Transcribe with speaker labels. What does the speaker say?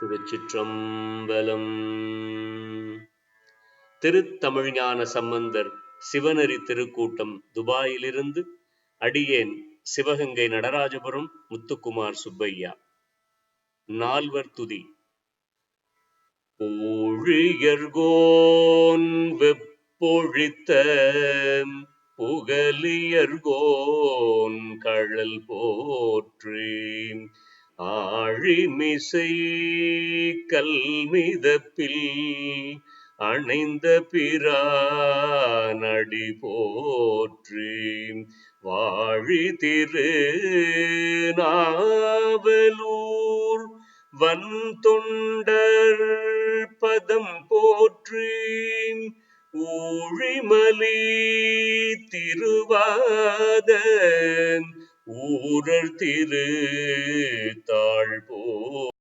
Speaker 1: திருச்சிற்றம்பலம். திருத்தமிழ்ஞான சம்பந்தர் சிவநெறி திருக்கூட்டம் துபாயிலிருந்து அடியேன் சிவகங்கை நடராஜபுரம் முத்துக்குமார் சுப்பையா. நால்வர் துதி. ஊழியர்கோன் வெப்பொழித்த புகலியர்கோன் கழல் போற்றி ஆழிமிசை கல்மிதப்பில் அணைந்த பிரானடி போற்றி வாழி திரு நாவலூர் வன் தொண்டர் பதம் போற்றி ஊழிமலி திருவாத ஊரர் திரு